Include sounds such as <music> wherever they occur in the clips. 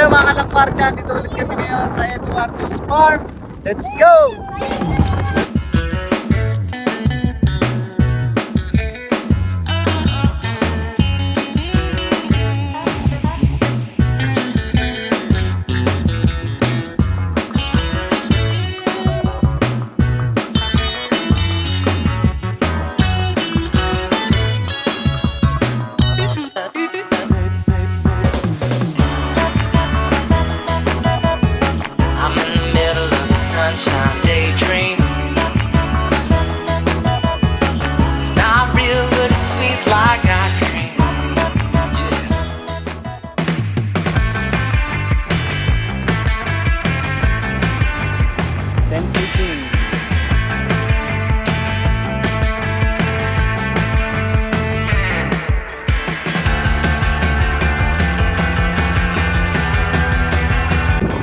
Yung mga kalakpar dito ulit kami ngayon sa Eduardo's Farm. Let's go!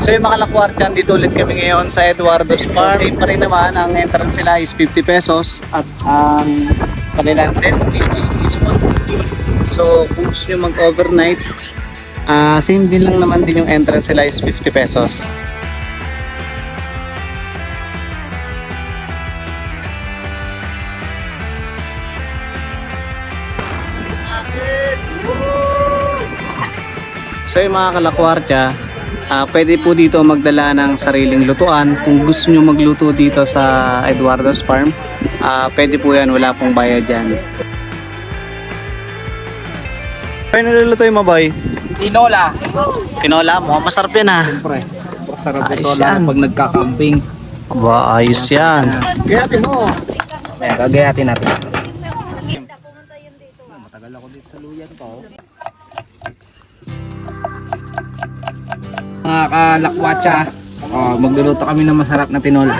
So yung mga lakwar dyan, dito ulit kami ngayon sa Eduardo's Farm. Same pa rin naman, ang entrance nila is 50 pesos at ang kanilang 10 kg is 150. So kung gusto nyo mag-overnight, ah same din lang naman din yung entrance nila is 50 pesos. So yung mga kalakwartya, ah pwede po dito magdala ng sariling lutuan. Kung gusto nyo magluto dito sa Eduardo's Farm, ah pwede po yan, wala pong bayad dyan. Ano nilulutoy mo boy? Tinola. Tinola mo, masarap yan ha. Siyempre. Sarap Ayos ito yan. lang pag nagka-camping. Ba, ayos yan. Gayatin mo. Gagayatin natin. Matagal ako dito sa luyan ko. Mga kalakwatsa, oh, magluluto kami ng masarap na tinola.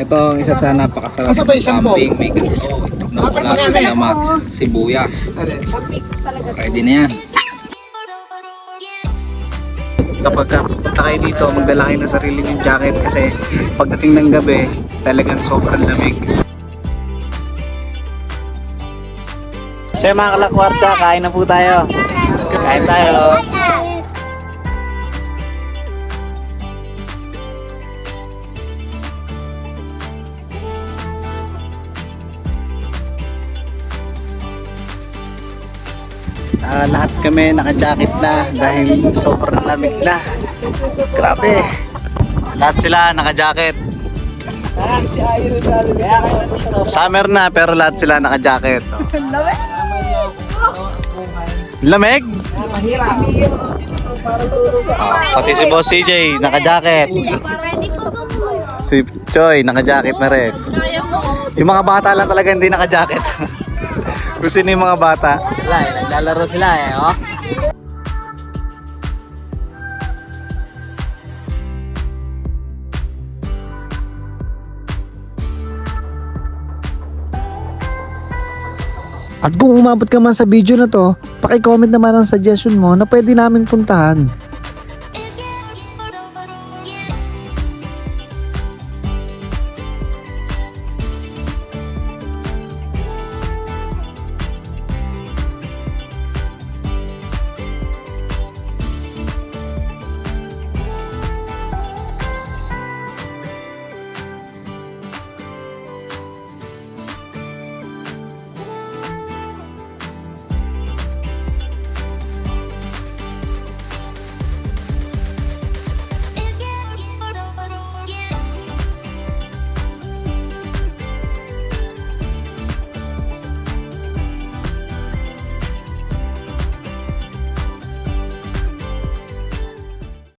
Ito ang isa sa napakasarap ng camping. May ganito. Nawala ko na mga sibuyas. Pwede na yan. Kapag ka pupunta kayo dito, magdala kayo ng sarili ng jacket kasi pagdating ng gabi, talagang sobrang lamig. So mga kalakwarta, kain na po tayo. Kain tayo. Ah, lahat kami naka-jacket na dahil sobrang lamig na. Grabe. Lahat sila naka-jacket. Summer na pero lahat sila naka-jacket. Oh. Lamig? Oh, pati si Boss CJ naka-jacket. Si Choi naka-jacket na rin. Yung mga bata lang talaga hindi naka-jacket. <laughs> Kung sino yung mga bata. Wala eh, naglalaro sila eh, oh. At kung umabot ka man sa video na to, paki-comment naman ang suggestion mo na pwede namin puntahan.